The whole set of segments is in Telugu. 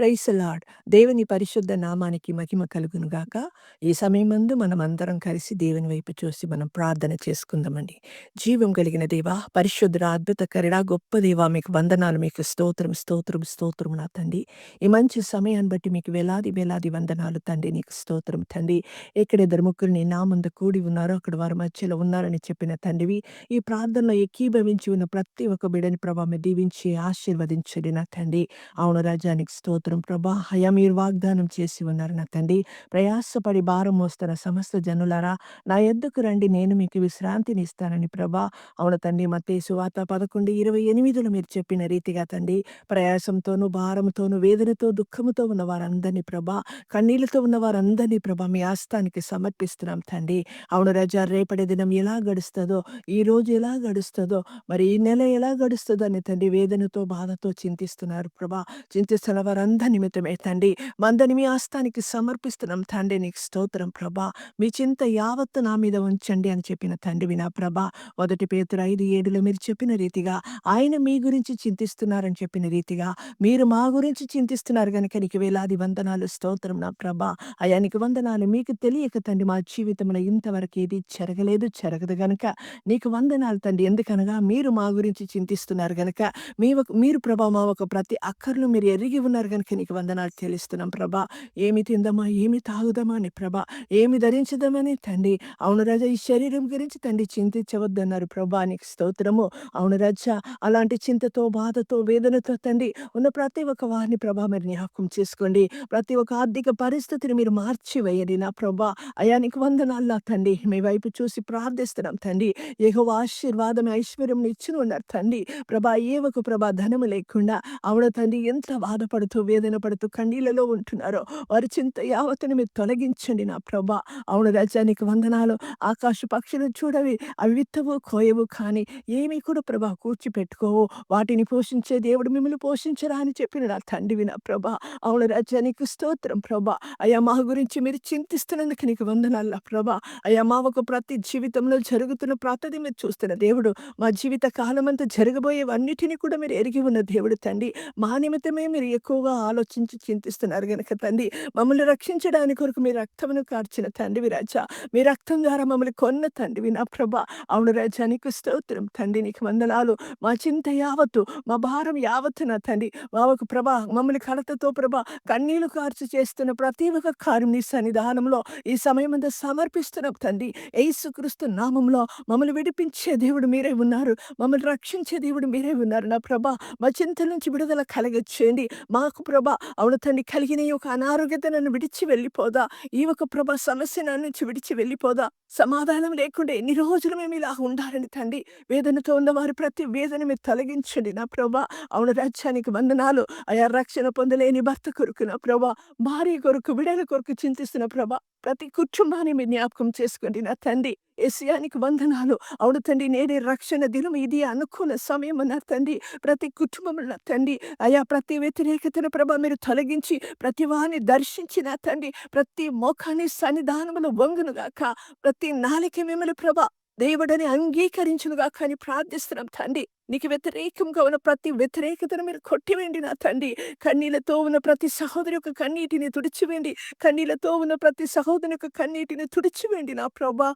ప్రైస్ లాడ్ దేవుని పరిశుద్ధ నామానికి మహిమ కలుగును గాక. ఈ సమయమందు మనం అందరం కలిసి దేవుని వైపు చూసి మనం ప్రార్థన చేసుకుందామండి. జీవం కలిగిన దేవా పరిశుద్ధ అద్భుత కరిడా గొప్ప దేవా మీకు వందనాలు మీకు స్తోత్రం స్తోత్రం స్తోత్రం నా తండ్రి. ఈ మంచి సమయాన్ని బట్టి మీకు వేలాది వేలాది వందనాలు తండ్రి నీకు స్తోత్రం తండ్రి. ఎక్కడ ఇద్దరు ముగ్గురు నీ నా ముందు కూడి ఉన్నారో అక్కడ వారి మధ్యలో ఉన్నారని చెప్పిన తండ్రివి ఈ ప్రార్థనలో ఏకీభవించి ఉన్న ప్రతి ఒక్క బిడని ప్రభావం దీవించి ఆశీర్వదించండి నా తండ్రి. అవును రాజానికి స్తోత్రం ప్రభా అయా మీరు వాగ్దానం చేసి ఉన్నారు నా తండ్రి. ప్రయాసపడి భారం మోస్తున్న సమస్త జనులారా నా ఎద్దుకు రండి నేను మీకు విశ్రాంతిని ఇస్తానని ప్రభా. అవును తండ్రి మత్తేసు వాత పదకొండు ఇరవై ఎనిమిదిలో మీరు చెప్పిన రీతిగా తండ్రి ప్రయాసంతోనూ భారంతోనూ వేదనతో దుఃఖముతో ఉన్న వారందరినీ ప్రభా కన్నీళ్ళతో ఉన్న వారందరినీ ప్రభా మీ ఆస్థానికి సమర్పిస్తున్నాం తండ్రి. అవును రజా రేపటి దినం ఎలా గడుస్తుందో ఈ రోజు ఎలా గడుస్తుందో మరి ఈ నెల ఎలా గడుస్తుందో అని తండ్రి వేదనతో బాధతో చింతిస్తున్నారు ప్రభా. చింతిస్తున్న వారందరూ నిమిత్తమే తండ్రి మందని మీ ఆస్థానికి సమర్పిస్తున్నాం. తండ్రి నీకు స్తోత్రం ప్రభా. మీ చింత యావత్తు నా మీద ఉంచండి అని చెప్పిన తండ్రి నా ప్రభా. మొదటి పేతురు ఐదు ఏడులో మీరు చెప్పిన రీతిగా ఆయన మీ గురించి చింతిస్తున్నారని చెప్పిన రీతిగా మీరు మా గురించి చింతిస్తున్నారు కనుక నీకు వేలాది వందనాలు స్తోత్రం నా ప్రభా. అయానికి వందనాలు మీకు తెలియక తండ్రి మా జీవితంలో ఇంతవరకు ఏది జరగలేదు జరగదు గనుక నీకు వందనాలు తండ్రి. ఎందుకనగా మీరు మా గురించి చింతిస్తున్నారు గనుక మీ ఒక- మీరు ప్రభా మా ఒక ప్రతి అక్కర్లు మీరు ఎరిగి ఉన్నారు కనుక నీకు వందనాలు చెల్లిస్తున్నాం ప్రభా. ఏమి తిందమా ఏమి తాగుదామా అని ప్రభా. ఏమి ధరించదామని తండ్రి. అవును రాజా ఈ శరీరం గురించి తండ్రి చింతించవద్దన్నారు ప్రభా. నీకు స్తోత్రము. అవును రాజా అలాంటి చింతతో బాధతో వేదనతో తండ్రి ఉన్న ప్రతి ఒక్క వారిని ప్రభా మీరు జ్ఞాపకం చేసుకోండి. ప్రతి ఒక్క ఆర్థిక పరిస్థితిని మీరు మార్చివేయండి నా ప్రభా. అయానికి వందనాల్లా తండ్రి. మీ వైపు చూసి ప్రార్థిస్తున్నాం తండ్రి. ఏహో ఆశీర్వాదం ఐశ్వర్యం ఇచ్చిన ఉన్నారు తండ్రి. ప్రభా ఏ ఒక ప్రభా ధనము లేకుండా అవున తండ్రి ఎంత బాధపడుతూ వేదన పడుతూ కన్నీళ్ళలో ఉంటున్నారో వారి చింత యావతను మీరు తొలగించండి నా ప్రభా. అవును రాజ్యానికి వందనాలు. ఆకాశ పక్షులు చూడవి అవి విత్తవు కోయవు కానీ ఏమీ కూడా ప్రభా కూర్చిపెట్టుకోవు. వాటిని పోషించే దేవుడు మిమ్మల్ని పోషించరా అని చెప్పిన నా తండ్రివి నా ప్రభా. అవును రాజ్యానికి స్తోత్రం ప్రభా. అయ్యా మా గురించి మీరు చింతిస్తున్నందుకు నీకు వందనాల ప్రభా. అయ్యా మా ఒక ప్రతి జీవితంలో జరుగుతున్న ప్రతిది మీరు చూస్తున్న దేవుడు. మా జీవిత కాలం అంతా జరగబోయేవన్నిటిని కూడా మీరు ఎరిగి ఉన్న దేవుడు తండ్రి. మా నిమిత్తమే మీరు ఎక్కువగా ఆలోచించి చింతిస్తున్నారు గనక తండ్రి. మమ్మల్ని రక్షించడానికి కొరకు మీ రక్తమును కార్చిన తండ్రివి రాజా. మీ రక్తం ద్వారా మమ్మల్ని కొన్న తండ్రివి నా ప్రభా. అవును రాజా నీకు స్తోత్రం. తండ్రి నీకు వందనాలు. మా చింత యావత్తు మా భారం యావత్తు నా తండ్రి. మా ఒక ప్రభా మమ్మల్ని కలతతో ప్రభా కన్నీళ్ళు కార్చి చేస్తున్న ప్రతి ఒక్క కార్యం నీ సన్నిధానంలో ఈ సమయం అంతా సమర్పిస్తున్నాం తండ్రి. యేసుక్రీస్తు నామంలో మమ్మల్ని విడిపించే దేవుడు మీరే ఉన్నారు. మమ్మల్ని రక్షించే దేవుడు మీరే ఉన్నారు నా ప్రభా. మా చింత నుంచి విడుదల కలగచ్చేయండి మాకు ప్రభా అవును తండ్రి. కలిగిన ఈ యొక్క అనారోగ్యత నన్ను విడిచి వెళ్ళిపోదా? ఈ ఒక ప్రభ సమస్య నన్ను నుంచి విడిచి వెళ్ళిపోదా? సమాధానం లేకుండా ఎన్ని రోజులు మేము ఇలా ఉండాలని తండ్రి. వేదనతో ఉన్నవారు ప్రతి వేదన మీరు తొలగించండి నా ప్రభా. అవును రాజ్యానికి వందనాలు. అయా రక్షణ పొందలేని భర్త కొరకు నా ప్రభా. భార్య కొరకు విడల కొరకు చింతిస్తున్న ప్రభా. ప్రతి కుటుంబాన్ని మీరు జ్ఞాపకం చేసుకోండి నా తండ్రి. ఏసియానికి వందనాలు అవును తండ్రి నేనే రక్షణ దినం ఇది అనుకున్న సమయం నా తండ్రి ప్రతి కుటుంబం తండ్రి అయా ప్రతి వ్యతిరేకతను ప్రభ మీరు తొలగించి ప్రతి వారిని దర్శించిన తండ్రి ప్రతి మోకాన్ని సన్నిధానములు వంగును గాక ప్రతి నాలిక మిమ్మల్ని ప్రభా దేవుడని అంగీకరించును గాక అని ప్రార్థిస్తున్నాం తండ్రి. నీకు వ్యతిరేకంగా ఉన్న ప్రతి వ్యతిరేకతను మీరు కొట్టివేండి నా తండ్రి. కన్నీళ్ళతో ఉన్న ప్రతి సహోదరి యొక్క కన్నీటిని తుడిచివేండి. కన్నీళ్ళతో ఉన్న ప్రతి సహోదరి యొక్క కన్నీటిని తుడిచివేండి నా ప్రభా.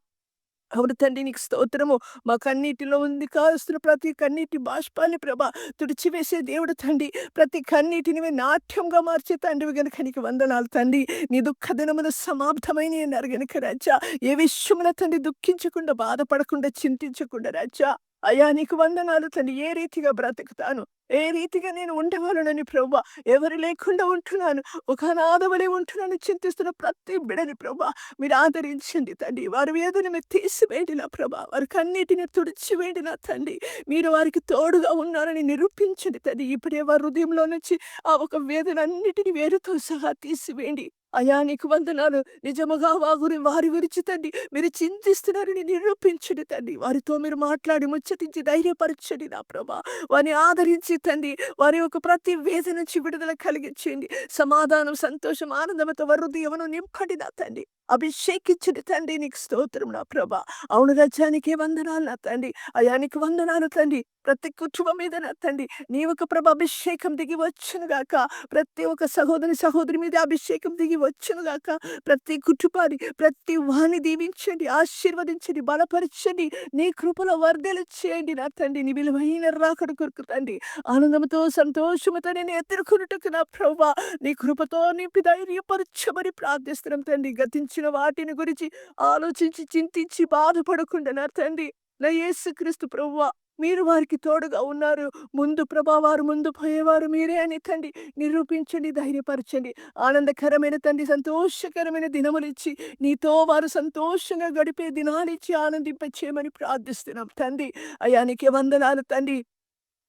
అవును తండ్రి నీకు స్తోత్రము. మా కన్నీటిలో ఉంది కాస్తున్న ప్రతి కన్నీటి బాష్పాన్ని ప్రభా తుడిచివేసే దేవుడు తండ్రి. ప్రతి కన్నీటిని నాట్యంగా మార్చే తండ్రివి గనుక నీకు వందనాలు తండ్రి. నీ దుఃఖ దినమున సమాప్తమైన అన్నారు గనుక రాజా. ఏ విషయమున తండ్రి దుఃఖించకుండా బాధపడకుండా చింతించకుండా రాజా. అయ్యా నీకు వందనాలు తండ్రి. ఏ రీతిగా బ్రతుకుతాను? ఏ రీతిగా నేను ఉండగలనని ప్రభా ఎవరు లేకుండా ఉంటున్నాను. ఒక అనాథవలే ఉంటున్నాను చింతిస్తున్న ప్రతి బిడని ప్రభా మీరు ఆదరించండి తండ్రి. వారి వేదని మీరు తీసివేయండి నా ప్రభా వారికి అన్నిటిని తుడిచివేయండి నా తండ్రి. మీరు వారికి తోడుగా ఉన్నారని నిరూపించండి తండ్రి. ఇప్పుడే వారి హృదయంలో నుంచి ఆ ఒక వేదన అన్నిటిని వేరుతో సహా తీసివేయండి. అయా నీకు వందనాలు. నిజముగా వాగురి వారి గురించి తండ్రి మీరు చింతిస్తున్నారని నిరూపించండి తండ్రి వారితో మీరు మాట్లాడి ముచ్చటించి ధైర్యపరచండి నా ప్రభా. వారిని ఆదరించి తండ్రి వారి యొక్క ప్రతి వేదన నుంచి విడుదల కలిగించండి. సమాధానం సంతోషం ఆనందంతో వారి హృదయమును నింపండి నా తండ్రి అభిషేకించండి తండ్రి నీకు స్తోత్రం నా ప్రభా. అవును రజానికి వందనాలు నా తండ్రి అయానికి వందనాలు తండ్రి ప్రతి కుటుంబం మీద నా తండ్రి నీ ఒక ప్రభ అభిషేకం దిగి వచ్చును గాక. ప్రతి ఒక్క సహోదరి సహోదరి మీద అభిషేకం దిగి వచ్చినదాక ప్రతి కుటుంబాన్ని ప్రతి వాణ్ణి దీవించండి ఆశీర్వదించండి బలపరచండి. నీ కృపలో వర్ధలు చేయండి నా తండ్రి. నీ విలువైన రాకడ కొరకు తండ్రి. ఆనందంతో సంతోషముతో నేను ఎదుర్కొనుటకు నా ప్రభా నీ కృపతో నింపి ధైర్యపరచమని ప్రార్థిస్తున్నాం తండ్రి. గతించిన వాటిని గురించి ఆలోచించి చింతించి బాధపడకుండా నా తండ్రి. నా యేసుక్రీస్తు ప్రభువా మీరు వారికి తోడుగా ఉన్నారు. ముందు ప్రభా వారు ముందు పోయేవారు మీరే అని తండ్రి నిరూపించండి ధైర్యపరచండి. ఆనందకరమైన తండ్రి సంతోషకరమైన దినములిచ్చి నీతో వారు సంతోషంగా గడిపే దినాలిచ్చి ఆనందింపచేయమని ప్రార్థిస్తున్నాం తండ్రి. అయానికి వందనాలు తండ్రి.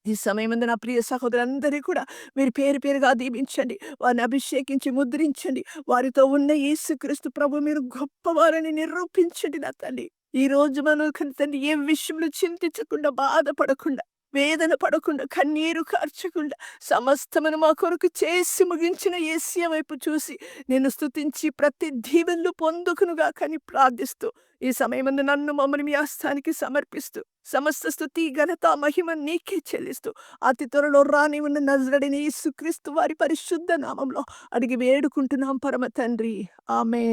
ఈ సమయమందు నా ప్రియ సహోదరులందరినీ కూడా మీరు పేరు పేరుగా దీపించండి వారిని అభిషేకించి ముద్రించండి. వారితో ఉన్న యేసుక్రీస్తు ప్రభు మీరు గొప్పవారని నిరూపించండి నా తల్లి ఈ రోజు మనం తండ్రి ఏ విషయంలో చింతించకుండా బాధపడకుండా వేదన పడకుండా కన్నీరు కార్చకుండా సమస్తమును మా కొరకు చేసి ముగించిన ఏసియ వైపు చూసి నేను స్తుతించి ప్రతి దీవెన్లు పొందుకునుగా కానీ ప్రార్థిస్తూ ఈ సమయమందు నన్ను మమ్మల్ని మీ ఆస్థానికి సమర్పిస్తూ సమస్త స్థుతి ఘనత మహిమ నీకే చెల్లిస్తూ అతి త్వరలో రాని ఉన్న నజరడిని యేసుక్రీస్తు వారి పరిశుద్ధ నామంలో అడిగి వేడుకుంటున్నాం పరమ తండ్రి. ఆమె